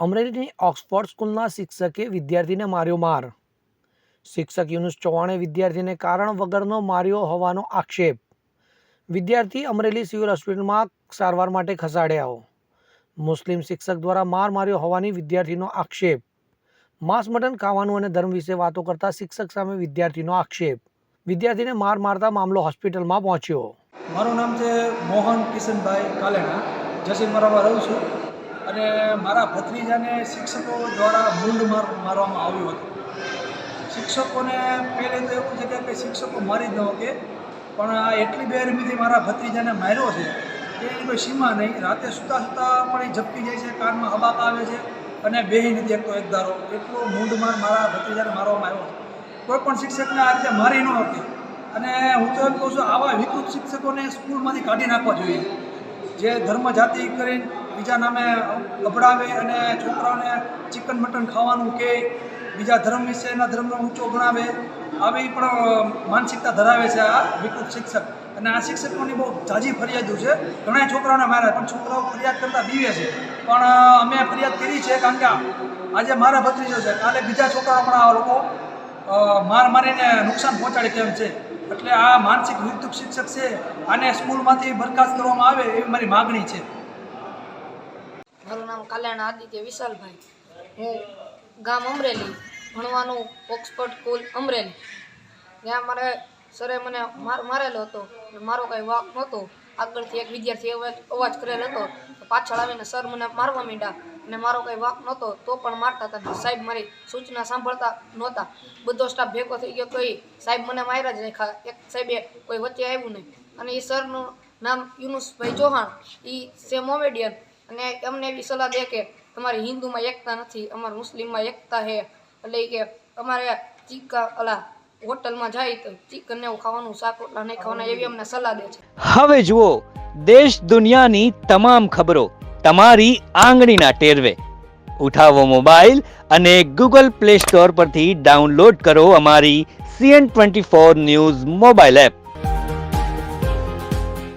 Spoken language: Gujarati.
અમરેલીની ઓક્સફોર્ડ સ્કૂલના શિક્ષકે વિદ્યાર્થીને માર્યો માર. શિક્ષક યુનુસ ચૌહાણે વિદ્યાર્થીને કારણ વગરનો માર્યો હોવાનો આક્ષેપ. વિદ્યાર્થી અમરેલી સિવિલ હોસ્પિટલમાં સારવાર માટે ખસાડ્યા. મુસ્લિમ શિક્ષક દ્વારા માર માર્યો હોવાની વિદ્યાર્થીનો આક્ષેપ. માંસ મટન ખાવાનું અને ધર્મ વિશે વાતો કરતા શિક્ષક સામે વિદ્યાર્થીનો આક્ષેપ. વિદ્યાર્થીને માર મારતા મામલો હોસ્પિટલમાં પહોંચ્યો. મારું નામ છે મોહન કિશનભાઈ કાલેણા. જસીમરામાં રહું છું. અને મારા ભત્રીજાને શિક્ષકો દ્વારા મૂંડ માર, મારવામાં આવ્યું હતું. શિક્ષકોને પહેલે તો એવું છે કે શિક્ષકો મારી જ ન શકે, પણ આ એટલી બેરમીથી મારા ભત્રીજાને માર્યો છે કે એની કોઈ સીમા નહીં. રાતે સૂતા સૂતા પણ એ ઝપકી જાય છે, કાનમાં હબાક આવે છે અને બેહી નથી એકતો એક ધારો એટલો મૂંડ માર મારા ભત્રીજાને મારવામાં આવ્યો છે કોઈ પણ શિક્ષકને આ રીતે મારી ન હતી અને હું તો એમ કહું છું, આવા વિકૃત શિક્ષકોને સ્કૂલમાંથી કાઢી નાખવા જોઈએ. જે ધર્મ જાતિ કરીને બીજા નામે ગભડાવે અને છોકરાઓને ચિકન મટન ખાવાનું કે બીજા ધર્મ વિશે, એના ધર્મનો ઊંચો ગણાવે, આવી પણ માનસિકતા ધરાવે છે આ વિકૃત શિક્ષક. અને આ શિક્ષકોની બહુ ઝાઝી ફરિયાદો છે. ઘણા છોકરાઓને મારે, પણ છોકરાઓ ફરિયાદ કરતાં બીવે છે. પણ અમે ફરિયાદ કરી છે કારણ કે આજે મારા ભત્રીજો છે. કાલે બીજા છોકરાઓ પણ આ લોકો માર મારીને નુકસાન પહોંચાડે તેમ છે. એટલે આ માનસિક વિકૃત શિક્ષક છે. આને સ્કૂલમાંથી બરખાસ્ત કરવામાં આવે એવી મારી માગણી છે. મારું નામ કલ્યાણ આદિત્ય વિશાલભાઈ. હું ગામ અમરેલી, ભણવાનું ઓક્સફર્ડ સ્કૂલ અમરેલી. ત્યાં મારે સરે મને માર, મારેલો હતો. મારો કાંઈ વાક નહોતો. આગળથી એક વિદ્યાર્થી અવાજ કરેલ હતો. પાછળ આવીને સર મને મારવા માંડ્યા અને મારો કંઈ વાક નહોતો, તો પણ મારતા હતા. સાહેબ મારી સૂચના સાંભળતા નહોતા. બધો સ્ટાફ ભેગો થઈ ગયો તો એ સાહેબ મને માર્યા જ રાખ્યા એક સાહેબે કોઈ વચ્ચે આવ્યું નહીં. અને એ સરનું નામ યુનુસભાઈ ચૌહાણ. એ સે મોમેડિયન અને અમને એવી સલાહ દે કે તમારી હિન્દુમાં એકતા નથી, અમારે મુસ્લિમમાં એકતા છે. એટલે કે અમારે ચિકન અલા, હોટલમાં જાય તો ચિકન ને ખાવાનું શાક રોટલા નહીં ખાવાના એવી અમને સલાહ દે છે. હવે જુઓ, દેશ દુનિયાની તમામ ખબરો તમારી આંગળીના ટેરવે. ઉઠાવો મોબાઈલ અને ગૂગલ પ્લે સ્ટોર પરથી ડાઉનલોડ કરો અમારી CN twenty four news mobile app.